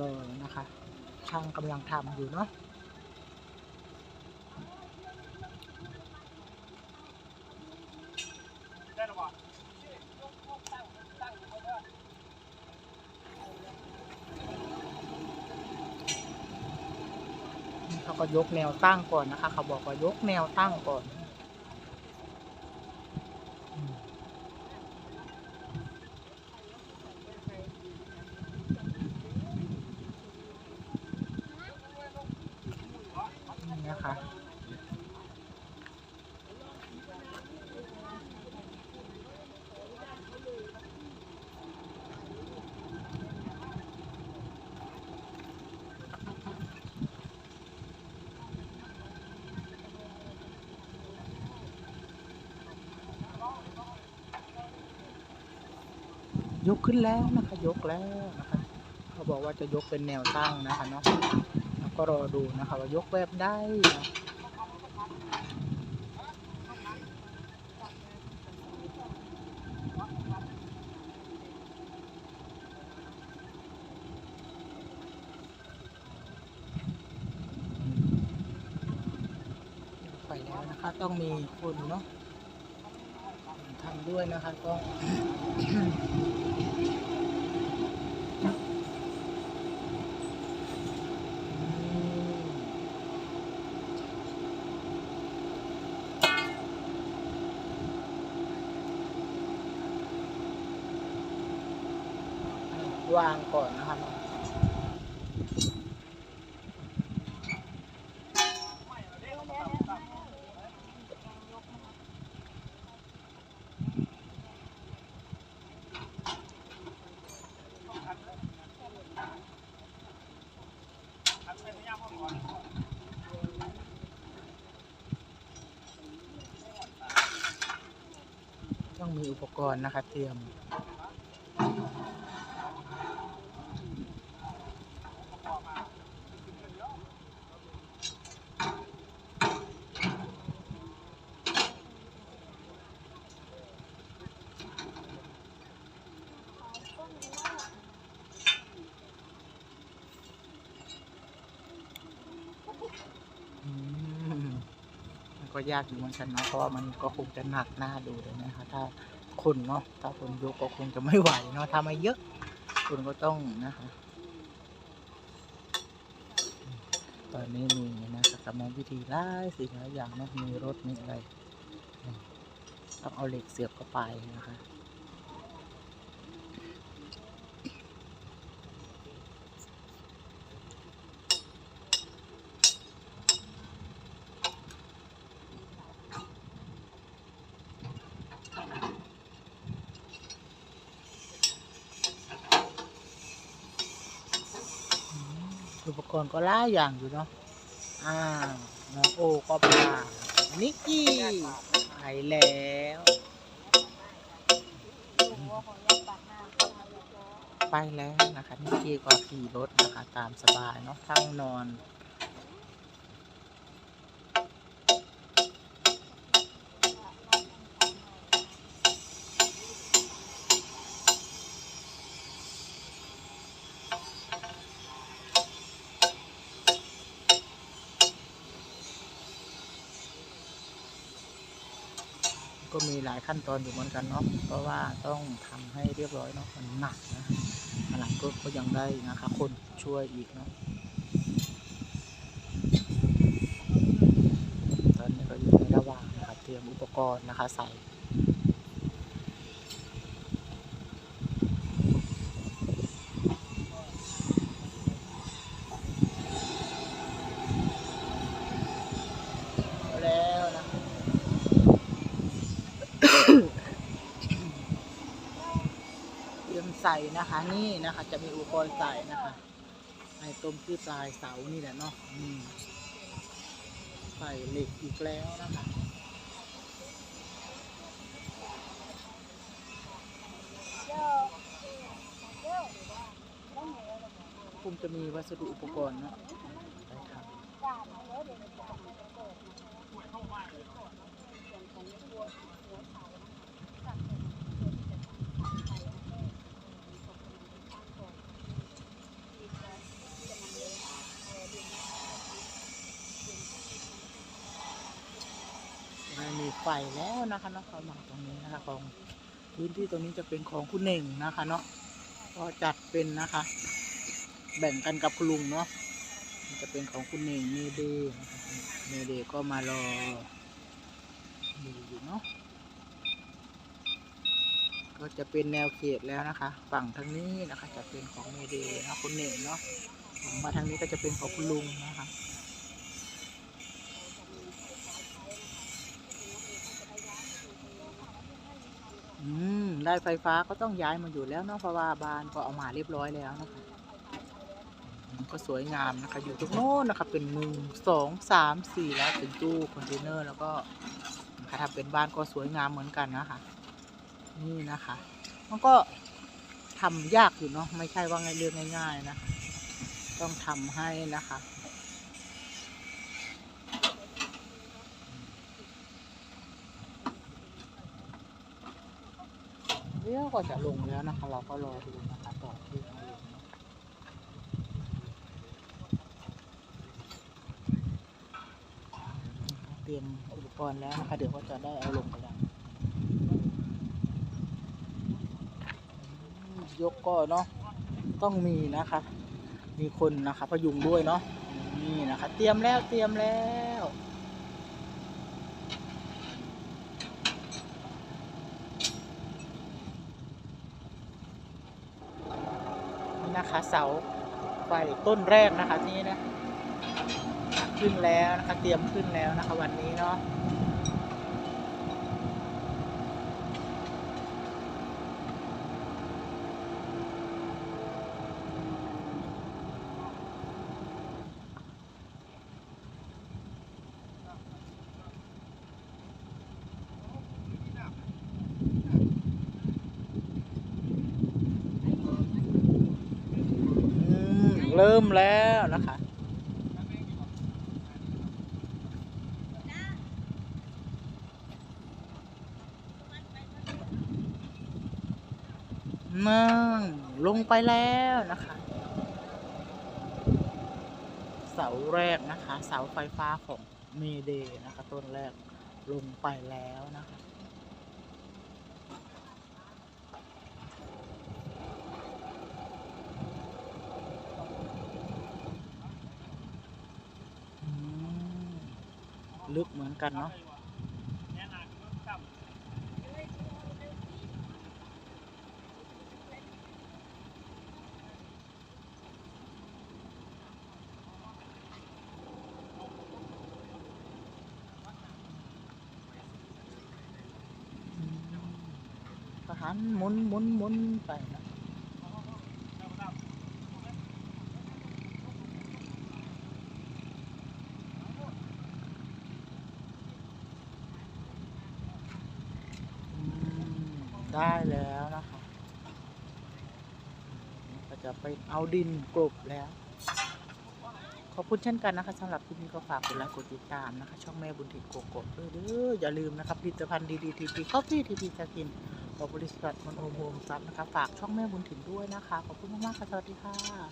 รอนะคะ ช่างกำลังทำอยู่เนาะเขาก็ยกแนวตั้งก่อนนะคะ เขาบอกว่ายกแนวตั้งก่อน นี่นะคะยกขึ้นแล้วนะคะ ยกแล้วนะคะ เขาบอกว่าจะยกเป็นแนวตั้งนะคะเนาะ ก็รอดูนะคะว่ายกแบบได้นาะไปแล้วนะคะ ต้องมีคนเนาะทำด้วยนะคะก็ วางก่อนนะคะเนาะต้องมีอุปกรณ์นะคะเตรียม ก็ยากอยู่เหมือนกันเนาะเพราะว่ามันก็คงจะหนักหน้าดูเลยนะคะถ้าคนเนาะถ้าคนยกก็คงจะไม่ไหวเนาะถ้ามาเยอะคุณก็ต้องนะคะตอนนี้มีนะคะกำลังวิธีไล่สิ่งหลายอย่างเนาะมีรถมีอะไรต้องเอาเหล็กเสียบเข้าไปนะคะ อุปกรณ์ก็หล่ายอย่างอยู่เนาะอ่าน้องโอก็ปลานิกกี้ไปแล้วไปแล้วนะคะนิกกี้ก็ขี่รถนะคะตามสบายเนาะทั้งนอน ก็มีหลายขั้นตอนอยู่เหมือนกันเนาะเพราะว่าต้องทำให้เรียบร้อยเนาะมันหนักนะหลังก็ก็ยังได้นะคะคนช่วยอีกเนาะตอนนี้ก็อยู่ในระหว่างนะครับเตรียมอุปกรณ์นะคะใส่ แล้วนะ เตรียม ใส่นะคะ นี่นะคะ จะมีอุปกรณ์ใส่นะคะไอ้ตรงที่ปลายเสานี่แหละเนาะใส่เหล็กอีกแล้วนะคะคงจะมีวัสดุอุปกรณ์เนาะ แล้วนะคะเนาะเขามาตรงนี้นะคะของพื้นที่ตรงนี้จะเป็นของคุณเน่งนะคะเนาะก็จัดเป็นนะคะ แบ่งกันกับคุณลุงเนาะมันจะเป็นของคุณเน่งเมเดย์เมเดย์ก็มารอดูอยู่เนาะก็จะเป็นแนวเขตแล้วนะคะ ฝั่งทางนี้นะคะ จะเป็นของเมเดย์นะคุณเน่งเนาะมาทางนี้ก็จะเป็นของคุณลุงนะคะ อืมได้ไฟฟ้าก็ต้องย้ายมาอยู่แล้วเนาะเพราะว่าบ้านก็เอามาเรียบร้อยแล้วนะคะก็สวยงามนะคะ อยู่ตรงโน้นนะคะเป็นหนึ่งสองสามสี่แล้วเป็นตู้คอนเทนเนอร์แล้วก็นะคะถ้าเป็นบ้านก็สวยงามเหมือนกันนะคะ นี่นะคะ มันก็ทำยากอยู่เนาะไม่ใช่ว่าง่ายเรื่องง่าย ๆ นะคะต้องทำให้นะคะ ดี๋ยวก็จะลงแล้วนะคะเราก็รอดูนะคะต่อที่เขาลงเตรียมอุปกรณ์แล้วนะคะเดี๋ยวก็จะได้เอาลงไปแล้วยกก็เนาะต้องมีนะคะ มีคนนะคะพยุงด้วยเนาะนี่นะคะ เตรียมแล้วเตรียมแล้ว นะคะ เสาไฟต้นแรกนะคะนี่นะ ขึ้นแล้วนะคะ เตรียมขึ้นแล้วนะคะ วันนี้เนาะอืมเริ่มแล้วนะคะนั่งลงไปแล้วนะคะ เสาแรกนะคะ เสาไฟฟ้าของเมเดนะคะ ต้นแรกลงไปแล้วนะคะ ลึกเหมือนกันเนาะหันหมุนหมุนหมุนไปนะ ได้แล้วนะคะก็จะไปเอาดินกลบแล้ว ขอบคุณเช่นกันนะคะสำหรับคลิปนี้ก็ฝากกดไลค์กดติดตามนะคะ ช่องแม่บุญถิ่นโกโก้ด้วยเด้ออย่าลืมนะครับผลิตภัณฑ์ดีๆทีพีคอฟฟี่ทีพีจะกินของบริษัทมอนโอมโฮมซับนะคะฝากช่องแม่บุญถิ่นด้วยนะคะ ขอบคุณมากๆค่ะสวัสดีค่ะ